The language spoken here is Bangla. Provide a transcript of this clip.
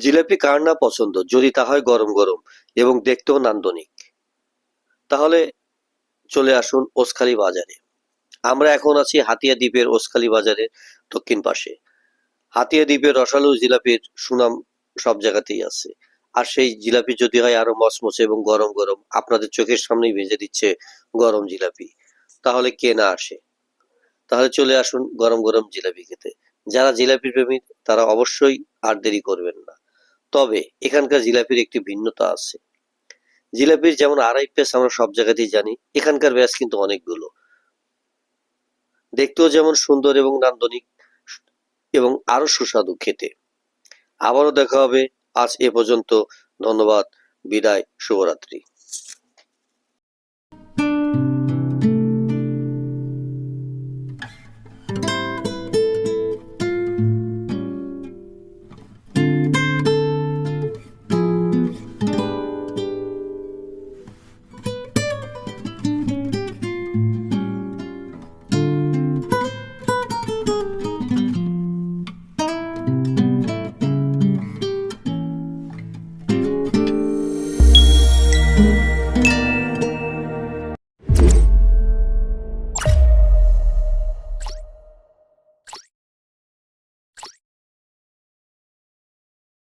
জিলাপি কার না পছন্দ? যদি তা হয় গরম গরম এবং দেখতেও নান্দনিক। তাহলে চলে আসুন ওসখালি বাজারে। আমরা এখন আছি হাতিয়া দ্বীপের ওসখালি বাজারের দক্ষিণ পাশে। হাতিয়া দ্বীপের রসালো জিলাপির সুনাম সব জায়গাতেই আছে। আর সেই জিলাপি যদি হয় আরও মচমচে এবং গরম গরম, আপনাদের চোখের সামনেই ভেজে দিচ্ছে গরম জিলাপি। তাহলে কে না আসে? তাহলে চলে আসুন গরম গরম জিলাপি খেতে। যারা জিলাপি প্রেমী, তারা অবশ্যই আর দেরি করবেন না। তবে এখানকার জিলাপির একটি ভিন্নতা আছে। জিলাপির যেমন আড়াই পেস আমরা সব জায়গাতেই জানি, এখানকার ব্যাস কিন্তু অনেকগুলো। দেখতেও যেমন সুন্দর এবং নান্দনিক এবং আরও সুস্বাদু খেতে। আবারও দেখা হবে। আজ এ পর্যন্ত। ধন্যবাদ। বিদায়। শুভরাত্রি।